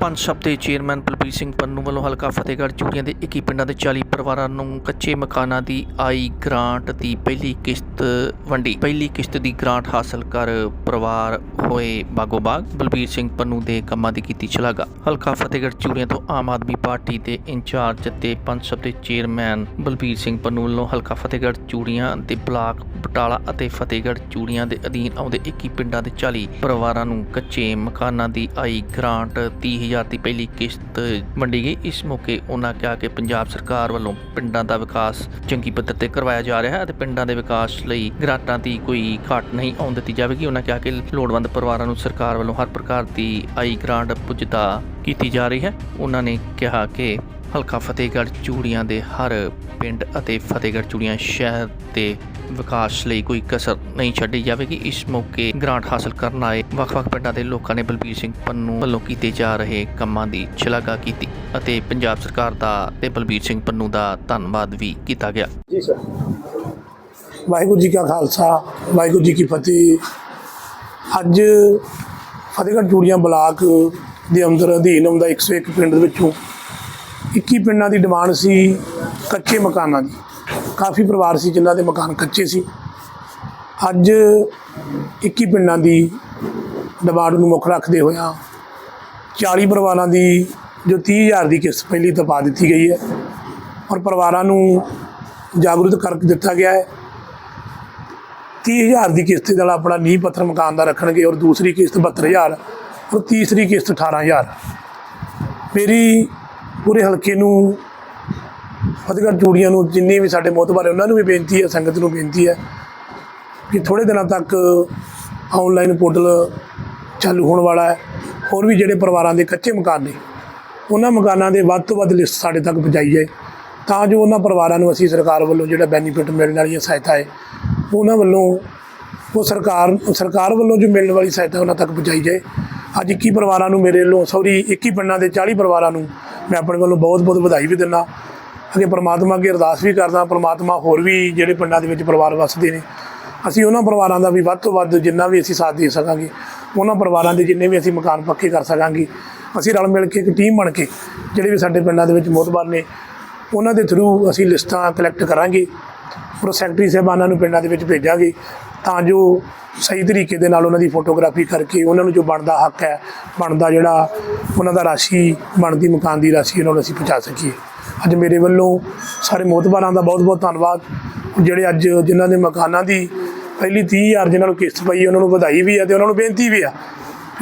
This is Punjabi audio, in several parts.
ਪੰਜ ਸਭ ਦੇ ਚੇਅਰਮੈਨ ਬਲਬੀਰ ਸਿੰਘ ਪੰਨੂ ਵੱਲੋਂ ਹਲਕਾ ਫਤਿਹਗੜ੍ਹ ਚੂੜੀਆਂ ਦੇ 21 ਪਿੰਡਾਂ ਦੇ 40 ਪਰਿਵਾਰਾਂ ਨੂੰ ਕੱਚੇ ਮਕਾਨਾਂ ਦੀ ਆਈ ਗ੍ਰਾਂਟ ਦੀ ਪਹਿਲੀ ਕਿਸ਼ਤ ਵੰਡੀ। ਪਹਿਲੀ ਕਿਸ਼ਤ ਦੀ ਗ੍ਰਾਂਟ ਹਾਸਲ ਕਰ ਪਰਿਵਾਰ ਹੋਏ ਬਾਗੋ ਬਾਗ। ਬਲਬੀਰ ਸਿੰਘ ਪੰਨੂ ਦੇ ਕੰਮਾਂ ਦੀ ਕੀਤੀ ਸ਼ਲਾਘਾ। ਹਲਕਾ ਫਤਿਹਗੜ੍ਹ ਚੂੜੀਆਂ ਤੋਂ ਆਮ ਆਦਮੀ ਪਾਰਟੀ ਦੇ ਇੰਚਾਰਜ ਤੇ ਪੰਜ ਸਭ ਦੇ ਚੇਅਰਮੈਨ ਬਲਬੀਰ ਸਿੰਘ ਪੰਨੂ ਵੱਲੋਂ ਹਲਕਾ ਫਤਿਹਗੜ੍ਹ ਚੂੜੀਆਂ ਦੇ ਬਲਾਕ ਬਟਾਲਾ ਅਤੇ ਫਤਿਹਗੜ੍ਹ ਚੂੜੀਆਂ ਦੇ ਅਧੀਨ ਆਉਂਦੇ 21 ਪਿੰਡਾਂ ਦੇ 40 ਪਰਿਵਾਰਾਂ ਨੂੰ ਕੱਚੇ ਮਕਾਨਾਂ ਦੀ ਆਈ ਗ੍ਰਾਂਟ 30000 ਦੀ ਪਹਿਲੀ ਕਿਸ਼ਤ ਵੰਡੀ ਗਈ। ਇਸ ਮੌਕੇ ਉਹਨਾਂ ਕਿਹਾ ਕਿ ਪੰਜਾਬ ਸਰਕਾਰ ਵੱਲੋਂ ਪਿੰਡਾਂ ਦਾ ਵਿਕਾਸ ਚੰਗੀ ਪੱਧਰ ਤੇ ਕਰਵਾਇਆ ਜਾ ਰਿਹਾ ਹੈ ਅਤੇ ਪਿੰਡਾਂ ਦੇ ਵਿਕਾਸ ਲਈ ਗ੍ਰਾਂਟਾਂ ਦੀ ਕੋਈ ਘਾਟ ਨਹੀਂ ਆਉਣ ਦਿੱਤੀ ਜਾਵੇਗੀ। ਉਹਨਾਂ ਕਿਹਾ ਕਿ ਲੋੜਵੰਦ ਪਰਿਵਾਰਾਂ ਨੂੰ ਸਰਕਾਰ ਵੱਲੋਂ ਹਰ ਪ੍ਰਕਾਰ ਦੀ ਆਈ ਗ੍ਰਾਂਟ ਪੁੱਜਦਾ ਕੀਤੀ ਜਾ ਰਹੀ ਹੈ। ਉਹਨਾਂ ਨੇ ਕਿਹਾ ਕਿ ਹਲਕਾ ਫਤਿਹਗੜ੍ਹ ਚੂੜੀਆਂ ਦੇ ਹਰ ਪਿੰਡ ਅਤੇ ਫਤਿਹਗੜ੍ਹ ਚੂੜੀਆਂ ਸ਼ਹਿਰ ਦੇ ਵਿਕਾਸ ਲਈ ਕੋਈ ਕਸਰ ਨਹੀਂ ਛੱਡੀ ਜਾਵੇਗੀ। ਇਸ ਮੌਕੇ ਗ੍ਰਾਂਟ ਹਾਸਲ ਕਰਨ ਆਏ ਵੱਖ-ਵੱਖ ਪਿੰਡਾਂ ਦੇ ਲੋਕਾਂ ਨੇ ਬਲਬੀਰ ਸਿੰਘ ਪੰਨੂ ਵੱਲੋਂ ਕੀਤੇ ਜਾ ਰਹੇ ਕੰਮਾਂ ਦੀ ਸ਼ਲਾਘਾ ਕੀਤੀ ਅਤੇ ਪੰਜਾਬ ਸਰਕਾਰ ਦਾ ਤੇ ਬਲਬੀਰ ਸਿੰਘ ਪੰਨੂ ਦਾ ਧੰਨਵਾਦ ਵੀ ਕੀਤਾ ਗਿਆ। ਜੀ ਸਰ। ਵਾਹਿਗੁਰੂ ਜੀ ਕਾ ਖਾਲਸਾ, ਵਾਹਿਗੁਰੂ ਜੀ ਕੀ ਫਤਿਹ। ਅੱਜ ਫਤਿਹਗੜ੍ਹ ਚੂੜੀਆਂ ਬਲਾਕ ਦੇ ਅੰਦਰ ਅਧੀਨ ਆਉਂਦਾ 101 ਪਿੰਡ ਦੇ ਵਿੱਚੋਂ 21 ਪਿੰਡਾਂ ਦੀ ਡਿਮਾਂਡ ਸੀ ਕੱਚੇ ਮਕਾਨਾਂ ਦੀ। ਕਾਫੀ ਪਰਿਵਾਰ ਸੀ ਜਿਨ੍ਹਾਂ ਦੇ ਮਕਾਨ ਕੱਚੇ ਸੀ। ਅੱਜ 21 ਪਿੰਡਾਂ ਦੀ ਡਿਮਾਂਡ ਨੂੰ ਮੁੱਖ ਰੱਖਦੇ ਹੋਇਆ 40 ਪਰਿਵਾਰਾਂ ਦੀ, ਜੋ 30000 ਦੀ ਕਿਸ਼ਤ ਪਹਿਲੀ ਤਾਂ ਪਾ ਦਿੱਤੀ ਗਈ ਹੈ। ਔਰ ਪਰਿਵਾਰਾਂ ਨੂੰ ਜਾਗਰੂਕ ਕਰ ਦਿੱਤਾ ਗਿਆ ਹੈ। 30000 ਦੀ ਕਿਸ਼ਤ ਨਾਲ ਆਪਣਾ ਨੀਂਹ ਪੱਥਰ ਮਕਾਨ ਦਾ ਰੱਖਣਗੇ ਔਰ ਦੂਸਰੀ ਕਿਸ਼ਤ 72000 ਔਰ ਤੀਸਰੀ ਕਿਸ਼ਤ 18000 ਮੇਰੀ ਪੂਰੇ ਹਲਕੇ ਨੂੰ, ਫਤਿਹਗੜ੍ਹ ਚੂੜੀਆਂ ਨੂੰ ਜਿੰਨੇ ਵੀ ਸਾਡੇ ਮੋਤਬਾਰ ਉਹਨਾਂ ਨੂੰ ਵੀ ਬੇਨਤੀ ਹੈ, ਸੰਗਤ ਨੂੰ ਬੇਨਤੀ ਹੈ ਕਿ ਥੋੜੇ ਦਿਨਾਂ ਤੱਕ ਆਨਲਾਈਨ ਪੋਰਟਲ ਚਾਲੂ ਹੋਣ ਵਾਲਾ ਹੈ। ਹੋਰ ਵੀ ਜਿਹੜੇ ਪਰਿਵਾਰਾਂ ਦੇ ਕੱਚੇ ਮਕਾਨ ਨੇ, ਉਹਨਾਂ ਮਕਾਨਾਂ ਦੇ ਵੱਧ ਤੋਂ ਵੱਧ ਲਿਸਟ ਸਾਡੇ ਤੱਕ ਪਹੁੰਚਾਈ ਜਾਏ। ਤਾਂ ਜੋ ਉਹਨਾਂ ਪਰਿਵਾਰਾਂ ਨੂੰ ਅਸੀਂ ਸਰਕਾਰ ਵੱਲੋਂ ਜਿਹੜਾ ਬੈਨੀਫਿਟ ਮਿਲਣ ਵਾਲੀਆਂ ਸਹਾਇਤਾ ਹੈ, ਉਹਨਾਂ ਵੱਲੋਂ ਉਹ ਸਰਕਾਰ ਸਰਕਾਰ ਵੱਲੋਂ ਜੋ ਮਿਲਣ ਵਾਲੀ ਸਹਾਇਤਾ ਉਹਨਾਂ ਤੱਕ ਪਹੁੰਚਾਈ ਜਾਏ। ਅੱਜ 21 ਪਰਿਵਾਰਾਂ ਨੂੰ ਮੇਰੇ ਵੱਲੋਂ, ਸੌਰੀ 21 ਪਿੰਡਾਂ ਦੇ 40 ਪਰਿਵਾਰਾਂ ਨੂੰ ਮੈਂ ਆਪਣੇ ਵੱਲੋਂ ਬਹੁਤ ਬਹੁਤ ਵਧਾਈ ਵੀ ਦਿੰਦਾ। ਅੱਗੇ ਪ੍ਰਮਾਤਮਾ ਅੱਗੇ ਅਰਦਾਸ ਵੀ ਕਰਦਾ, ਪ੍ਰਮਾਤਮਾ ਹੋਰ ਵੀ ਜਿਹੜੇ ਪਿੰਡਾਂ ਦੇ ਵਿੱਚ ਪਰਿਵਾਰ ਵਸਦੇ ਨੇ, ਅਸੀਂ ਉਹਨਾਂ ਪਰਿਵਾਰਾਂ ਦਾ ਵੀ ਵੱਧ ਤੋਂ ਵੱਧ ਜਿੰਨਾ ਵੀ ਅਸੀਂ ਸਾਥ ਦੇ ਸਕਾਂਗੇ, ਉਹਨਾਂ ਪਰਿਵਾਰਾਂ ਦੇ ਜਿੰਨੇ ਵੀ ਅਸੀਂ ਮਕਾਨ ਪੱਕੇ ਕਰ ਸਕਾਂਗੇ, ਅਸੀਂ ਰਲ ਮਿਲ ਕੇ ਇੱਕ ਟੀਮ ਬਣ ਕੇ ਜਿਹੜੇ ਵੀ ਸਾਡੇ ਪਿੰਡਾਂ ਦੇ ਵਿੱਚ ਮੋਤਬਾਰ ਨੇ, ਉਹਨਾਂ ਦੇ ਥਰੂ ਅਸੀਂ ਲਿਸਟਾਂ ਕਲੈਕਟ ਕਰਾਂਗੇ, ਔਰ ਸੈਕਟਰੀ ਸਾਹਿਬਾਨਾਂ ਨੂੰ ਪਿੰਡਾਂ ਦੇ ਵਿੱਚ ਭੇਜਾਂਗੇ ਤਾਂ ਜੋ ਸਹੀ ਤਰੀਕੇ ਦੇ ਨਾਲ ਉਹਨਾਂ ਦੀ ਫੋਟੋਗ੍ਰਾਫੀ ਕਰਕੇ ਉਹਨਾਂ ਨੂੰ ਜੋ ਬਣਦਾ ਹੱਕ ਹੈ, ਬਣਦਾ ਜਿਹੜਾ ਉਹਨਾਂ ਦਾ ਰਾਸ਼ੀ, ਬਣਦੀ ਮਕਾਨ ਦੀ ਰਾਸ਼ੀ ਉਹਨਾਂ ਨੂੰ ਅਸੀਂ ਪਹੁੰਚਾ ਸਕੀਏ। ਅੱਜ ਮੇਰੇ ਵੱਲੋਂ ਸਾਰੇ ਮੋਤਬਾਰਾਂ ਦਾ ਬਹੁਤ ਬਹੁਤ ਧੰਨਵਾਦ। ਜਿਹੜੇ ਅੱਜ ਜਿਨ੍ਹਾਂ ਦੇ ਮਕਾਨਾਂ ਦੀ ਪਹਿਲੀ 30000 ਜਿਨ੍ਹਾਂ ਨੂੰ ਕਿਸ਼ਤ ਪਈ ਉਹਨਾਂ ਨੂੰ ਵਧਾਈ ਵੀ ਹੈ ਤੇ ਉਹਨਾਂ ਨੂੰ ਬੇਨਤੀ ਵੀ ਆ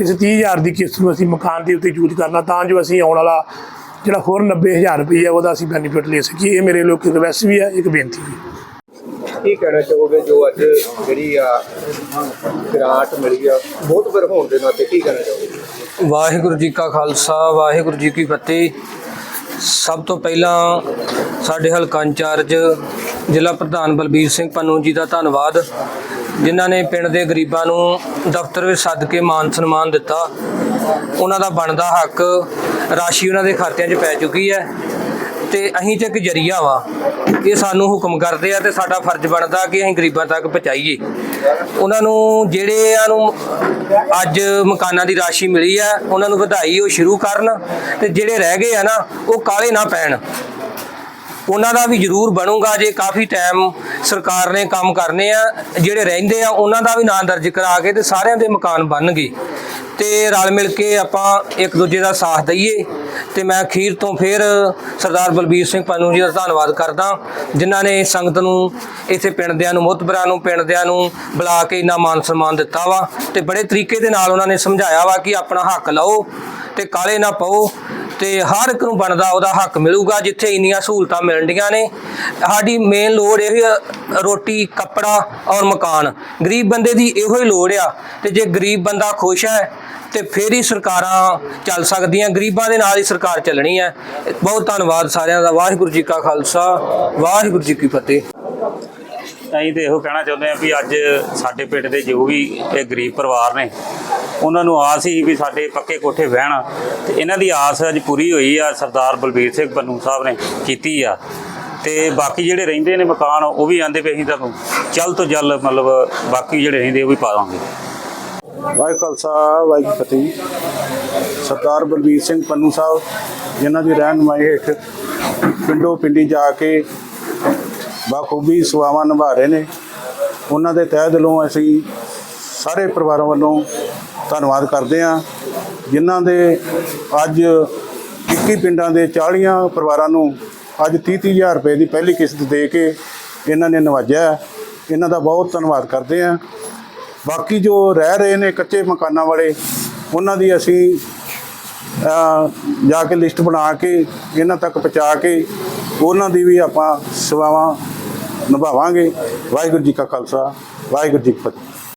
ਇਸ 30000 ਦੀ ਕਿਸ਼ਤ ਨੂੰ ਅਸੀਂ ਮਕਾਨ ਦੇ ਉੱਤੇ ਯੂਜ਼ ਕਰਨਾ, ਤਾਂ ਜੋ ਅਸੀਂ ਆਉਣ ਵਾਲਾ ਜਿਹੜਾ ਹੋਰ 90000 ਰੁਪਏ ਹੈ ਉਹਦਾ ਅਸੀਂ ਬੈਨੀਫਿਟ ਲੈ ਸਕੀਏ। ਇਹ ਮੇਰੇ ਲੋਕ ਰਿਕਵੈਸਟ ਵੀ ਹੈ, ਇੱਕ ਬੇਨਤੀ ਵੀ ਕੀ ਕਹਿਣਾ ਚਾਹੋਗੇ ਜੋ ਅੱਜ ਜਿਹੜੀ ਆ ਗ੍ਰਾਂਟ ਮਿਲੀ ਆ, ਬਹੁਤ ਫਿਰ ਹੋਣ ਦੇ ਨਾਤੇ ਕੀ ਕਹਿਣਾ ਚਾਹੋਗੇ? ਵਾਹਿਗੁਰੂ ਜੀ ਕਾ ਖਾਲਸਾ, ਵਾਹਿਗੁਰੂ ਜੀ ਕੀ ਫਤਿਹ। ਸਭ ਤੋਂ ਪਹਿਲਾਂ ਸਾਡੇ ਹਲਕਾ ਇੰਚਾਰਜ ਜ਼ਿਲ੍ਹਾ ਪ੍ਰਧਾਨ ਬਲਬੀਰ ਸਿੰਘ ਪੰਨੂ ਜੀ ਦਾ ਧੰਨਵਾਦ, ਜਿਨ੍ਹਾਂ ਨੇ ਪਿੰਡ ਦੇ ਗਰੀਬਾਂ ਨੂੰ ਦਫ਼ਤਰ ਵਿੱਚ ਸੱਦ ਕੇ ਮਾਨ ਸਨਮਾਨ ਦਿੱਤਾ। ਉਹਨਾਂ ਦਾ ਬਣਦਾ ਹੱਕ ਰਾਸ਼ੀ ਉਹਨਾਂ ਦੇ ਖਾਤਿਆਂ 'ਚ ਪੈ ਚੁੱਕੀ ਹੈ। ਤੇ ਅਸੀਂ ਤੇ ਇੱਕ ਜਰੀਆ ਵਾ ਇਹ ਸਾਨੂੰ ਹੁਕਮ ਕਰਦੇ ਆ ਤੇ ਸਾਡਾ ਫਰਜ਼ ਬਣਦਾ ਕਿ ਅਸੀਂ ਗਰੀਬਾਂ ਤੱਕ ਪਹੁੰਚਾਈਏ। ਉਹਨਾਂ ਨੂੰ, ਜਿਹੜਿਆਂ ਨੂੰ ਅੱਜ ਮਕਾਨਾਂ ਦੀ ਰਾਸ਼ੀ ਮਿਲੀ ਆ, ਉਹਨਾਂ ਨੂੰ ਵਧਾਈ ਉਹ ਸ਼ੁਰੂ ਕਰਨ ਤੇ ਜਿਹੜੇ ਰਹਿ ਗਏ ਆ ਨਾ, ਉਹ ਕਾਲੇ ਨਾ ਪੈਣ। ਉਹਨਾਂ ਦਾ ਵੀ ਜ਼ਰੂਰ ਬਣੂਗਾ, ਜੇ ਕਾਫੀ ਟਾਈਮ ਸਰਕਾਰ ਨੇ ਕੰਮ ਕਰਨੇ ਆ, ਜਿਹੜੇ ਰਹਿੰਦੇ ਆ, ਉਹਨਾਂ ਦਾ ਵੀ ਨਾਂ ਦਰਜ ਕਰਾ ਕੇ ਤੇ ਸਾਰਿਆਂ ਦੇ ਮਕਾਨ ਬਣਨਗੇ। ਤੇ ਰਲ ਮਿਲ ਕੇ ਆਪਾਂ ਇੱਕ ਦੂਜੇ ਦਾ ਸਾਥ ਦਈਏ। ਤੇ ਮੈਂ ਅਖੀਰ ਤੋਂ ਫਿਰ ਸਰਦਾਰ ਬਲਬੀਰ ਸਿੰਘ ਪੰਨੂ ਜੀ ਦਾ ਧੰਨਵਾਦ ਕਰਦਾ। ਜਿਨ੍ਹਾਂ ਨੇ ਸੰਗਤ ਨੂੰ, ਇੱਥੇ ਪਿੰਡਦਿਆਂ ਨੂੰ, ਮੁਤਬਰਾਂ ਨੂੰ, ਪਿੰਡਦਿਆਂ ਨੂੰ ਬੁਲਾ ਕੇ ਇੰਨਾ ਮਾਨ ਸਨਮਾਨ ਦਿੱਤਾ ਵਾ। ਤੇ ਬੜੇ ਤਰੀਕੇ ਦੇ ਨਾਲ ਉਹਨਾਂ ਨੇ ਸਮਝਾਇਆ ਵਾ ਕਿ ਆਪਣਾ ਹੱਕ ਲਓ ਤੇ ਕਾਲੇ ਨਾ ਪਾਓ। ਤੇ ਹਰ ਇੱਕ ਨੂੰ ਬਣਦਾ ਉਹਦਾ ਹੱਕ ਮਿਲੂਗਾ, ਜਿੱਥੇ ਇੰਨੀਆਂ ਸਹੂਲਤਾਂ ਮਿਲਣੀਆਂ ਨੇ। ਸਾਡੀ ਮੇਨ ਲੋੜ ਇਹ ਰੋਟੀ, ਕੱਪੜਾ ਔਰ ਮਕਾਨ। ਗਰੀਬ ਬੰਦੇ ਦੀ ਇਹੋ ਹੀ ਲੋੜ ਆ, ਤੇ ਜੇ ਗਰੀਬ ਬੰਦਾ ਖੁਸ਼ ਹੈ, ਤੇ ਫੇਰ ਹੀ ਸਰਕਾਰਾਂ ਚੱਲ ਸਕਦੀਆਂ, ਗਰੀਬਾਂ ਦੇ ਨਾਲ ਹੀ ਸਰਕਾਰ ਚੱਲਣੀ ਹੈ। ਬਹੁਤ ਧੰਨਵਾਦ ਸਾਰਿਆਂ ਦਾ, ਵਾਹਿਗੁਰੂ ਜੀ ਕਾ ਖਾਲਸਾ, ਵਾਹਿਗੁਰੂ ਜੀ ਕੀ ਫਤਿਹ। ਅਸੀਂ ਤੇ ਇਹੋ ਕਹਿਣਾ ਚਾਹੁੰਦੇ ਹਾਂ ਵੀ ਅੱਜ ਸਾਡੇ ਪਿੰਡ ਦੇ ਜੋ ਵੀ ਇਹ ਗਰੀਬ ਪਰਿਵਾਰ ਨੇ ਉਹਨਾਂ ਨੂੰ ਆਸ ਸੀ ਵੀ ਸਾਡੇ ਪੱਕੇ ਕੋਠੇ ਬਹਿਣ ਤੇ ਇਹਨਾਂ ਦੀ ਆਸ ਅੱਜ ਪੂਰੀ ਹੋਈ ਆ, ਸਰਦਾਰ ਬਲਬੀਰ ਸਿੰਘ ਪੰਨੂ ਸਾਹਿਬ ਨੇ ਕੀਤੀ ਆ। ਤੇ ਬਾਕੀ ਜਿਹੜੇ ਰਹਿੰਦੇ ਨੇ ਮਕਾਨ, ਉਹ ਵੀ ਆਂਦੇ ਪਏ ਅਸੀਂ ਤੁਹਾਨੂੰ ਜਲਦ ਤੋਂ ਜਲਦ ਮਤਲਬ ਬਾਕੀ ਜਿਹੜੇ ਰਹਿੰਦੇ ਉਹ ਵੀ ਪਾ ਦਾਂਗੇ। ਵਾਹਿਗੁਰੂ ਖਾਲਸਾ, ਵਾਹਿਗੁਰੂ ਫਤਿਹ। ਸਰਦਾਰ ਬਲਬੀਰ ਸਿੰਘ ਪੰਨੂ ਸਾਹਿਬ, ਜਿਨ੍ਹਾਂ ਦੀ ਰਹਿਨਮਾਈ ਹੇਠ ਪਿੰਡੋ ਪਿੰਡੀ ਜਾ ਕੇ ਬਾਖੂਬੀ ਸੇਵਾਵਾਂ ਨਿਭਾ ਰਹੇ ਨੇ। ਉਹਨਾਂ ਦੇ ਤਹਿ ਦਿਲੋਂ ਅਸੀਂ ਸਾਰੇ ਪਰਿਵਾਰਾਂ ਵੱਲੋਂ ਧੰਨਵਾਦ ਕਰਦੇ ਹਾਂ। ਜਿਨ੍ਹਾਂ ਦੇ ਅੱਜ 21 ਪਿੰਡਾਂ ਦੇ 40 ਪਰਿਵਾਰਾਂ ਨੂੰ ਅੱਜ 30 ਹਜ਼ਾਰ ਰੁਪਏ ਦੀ ਪਹਿਲੀ ਕਿਸ਼ਤ ਦੇ ਕੇ ਇਹਨਾਂ ਨੇ ਨਵਾਜਿਆ ਇਹਨਾਂ ਦਾ ਬਹੁਤ ਧੰਨਵਾਦ ਕਰਦੇ ਹਾਂ। ਬਾਕੀ ਜੋ ਰਹਿ ਰਹੇ ਨੇ ਕੱਚੇ ਮਕਾਨਾਂ ਵਾਲੇ, ਉਹਨਾਂ ਦੀ ਅਸੀਂ ਜਾ ਕੇ ਲਿਸਟ ਬਣਾ ਕੇ, ਇਹਨਾਂ ਤੱਕ ਪਹੁੰਚਾ ਕੇ, ਉਹਨਾਂ ਦੀ ਵੀ ਆਪਾਂ ਸੇਵਾਵਾਂ ਨਿਭਾਵਾਂਗੇ। ਵਾਹਿਗੁਰੂ ਜੀ ਕਾ ਖਾਲਸਾ, ਵਾਹਿਗੁਰੂ ਜੀ ਕੀ ਫਤਿਹ।